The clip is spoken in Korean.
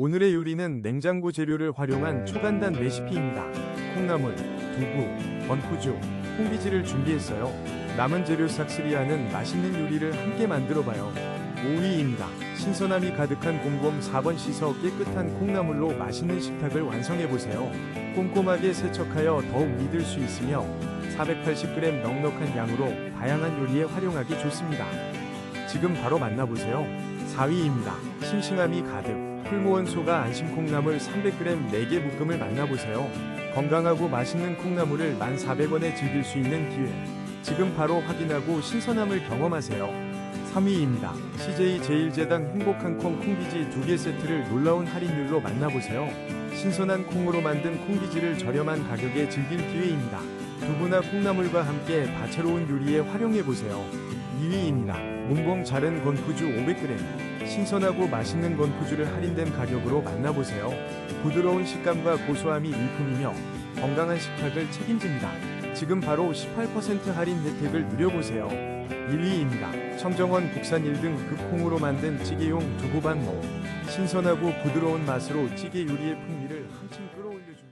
오늘의 요리는 냉장고 재료를 활용한 초간단 레시피입니다. 콩나물, 두부, 건푸주, 콩비지를 준비했어요. 남은 재료 싹쓸이하는 맛있는 요리를 함께 만들어봐요. 5위입니다. 신선함이 가득한 곰곰 4번 씻어 깨끗한 콩나물로 맛있는 식탁을 완성해보세요. 꼼꼼하게 세척하여 더욱 믿을 수 있으며 480g 넉넉한 양으로 다양한 요리에 활용하기 좋습니다. 지금 바로 만나보세요. 4위입니다. 싱싱함이 가득 풀무원 소가 안심 콩나물 300g 4개 볶음을 만나보세요. 건강하고 맛있는 콩나물을 1,400원에 즐길 수 있는 기회. 지금 바로 확인하고 신선함을 경험하세요. 3위입니다. CJ 제일제당 행복한 콩 콩비지 2개 세트를 놀라운 할인율로 만나보세요. 신선한 콩으로 만든 콩비지를 저렴한 가격에 즐길 기회입니다. 두부나 콩나물과 함께 다채로운 요리에 활용해보세요. 2위입니다. 몽봉 자른 건푸주 500g. 신선하고 맛있는 건푸주를 할인된 가격으로 만나보세요. 부드러운 식감과 고소함이 일품이며 건강한 식탁을 책임집니다. 지금 바로 18% 할인 혜택을 누려보세요. 1위입니다. 청정원 국산 1등 극콩으로 만든 찌개용 두부반 모 신선하고 부드러운 맛으로 찌개 요리의 풍미를 한층 끌어올려줍니다.